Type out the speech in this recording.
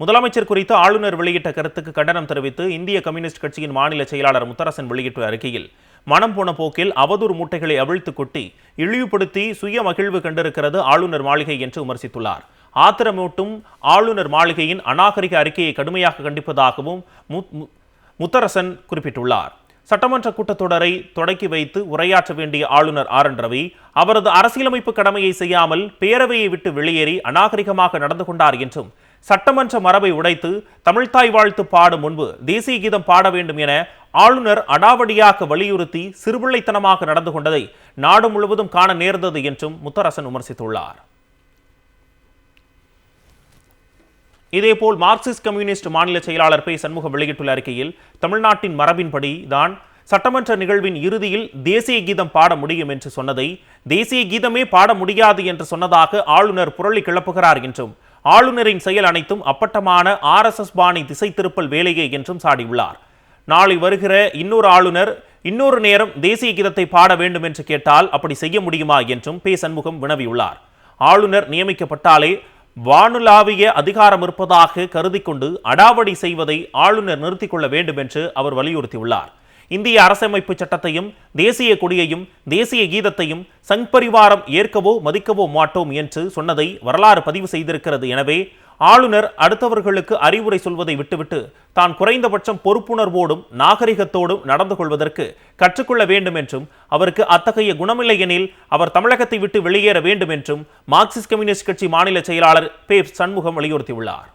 முதலமைச்சர் குறித்து ஆளுநர் வெளியிட்ட கருத்துக்கு கண்டனம் தெரிவித்து இந்திய கம்யூனிஸ்ட் கட்சியின் மாநில செயலாளர் முத்தரசன் வெளியிட்ட அறிக்கையில் மனம் போன போக்கில் அவதூறு மூட்டைகளை அவிழ்த்து கொட்டி இழிவுபடுத்தி சுய மகிழ்வு கண்டிருக்கிறது ஆளுநர் மாளிகை என்று விமர்சித்துள்ளார். ஆத்திரமூட்டும் ஆளுநர் மாளிகையின் அநாகரிக அறிக்கையை கடுமையாக கண்டிப்பதாகவும் மு- முத்தரசன் குறிப்பிட்டுள்ளார். சட்டமன்ற கூட்டத்தொடரை தொடக்கி வைத்து உரையாற்ற வேண்டிய ஆளுநர் ஆர். என். ரவி அவரது அரசியலமைப்பு கடமையை செய்யாமல் பேரவையை விட்டு வெளியேறி அநாகரிகமாக நடந்து கொண்டார் என்றும் சட்டமன்ற மரபை உடைத்து தமிழ்த்தாய் வாழ்த்து பாடும் முன்பு தேசிய கீதம் பாட வேண்டும் என ஆளுநர் அடாவடியாக வலியுறுத்தி சிறுபிள்ளைத்தனமாக நடந்து கொண்டதை நாடு முழுவதும் காண நேர்ந்தது என்றும் முத்தரசன் விமர்சித்துள்ளார். இதேபோல் மார்க்சிஸ்ட் கம்யூனிஸ்ட் மாநில செயலாளர் பை. சண்முகம் வெளியிட்டுள்ள அறிக்கையில் தமிழ்நாட்டின் மரபின்படி தான் சட்டமன்ற நிகழ்வின் இறுதியில் தேசிய கீதம் பாட முடியும் என்று சொன்னதை தேசிய கீதமே பாட முடியாது என்று சொன்னதாக ஆளுநர் புரளி கிளப்புகிறார் என்றும் ஆளுநரின் செயல் அனைத்தும் அப்பட்டமான ஆர்எஸ்எஸ் பாணி திசை திருப்பல் வேலையே என்றும் சாடியுள்ளார். நாளை வருகிற இன்னொரு ஆளுநர் இன்னொரு நேரம் தேசிய கீதத்தை பாட வேண்டும் என்று கேட்டால் அப்படி செய்ய முடியுமா என்றும் பே. சண்முகம் வினவியுள்ளார். ஆளுநர் நியமிக்கப்பட்டாலே வானுலாவிய அதிகாரம் இருப்பதாக கருதி கொண்டு அடாவடி செய்வதை ஆளுநர் நிறுத்திக் கொள்ள வேண்டும் என்று அவர் வலியுறுத்தியுள்ளார். இந்திய அரசமைப்பு சட்டத்தையும் தேசிய கொடியையும் தேசிய கீதத்தையும் சங் பரிவாரம் ஏற்கவோ மதிக்கவோ மாட்டோம் என்று சொன்னதை வரலாறு பதிவு செய்திருக்கிறது. எனவே ஆளுநர் அடுத்தவர்களுக்கு அறிவுரை சொல்வதை விட்டுவிட்டு தான் குறைந்தபட்சம் பொறுப்புணர்வோடும் நாகரிகத்தோடும் நடந்து கொள்வதற்கு கற்றுக்கொள்ள வேண்டும் என்றும் அவருக்கு அத்தகைய குணமில்லை எனில் அவர் தமிழகத்தை விட்டு வெளியேற வேண்டும் என்றும் மார்க்சிஸ்ட் கம்யூனிஸ்ட் கட்சி மாநில செயலாளர் பே சண்முகம் வலியுறுத்தியுள்ளார்.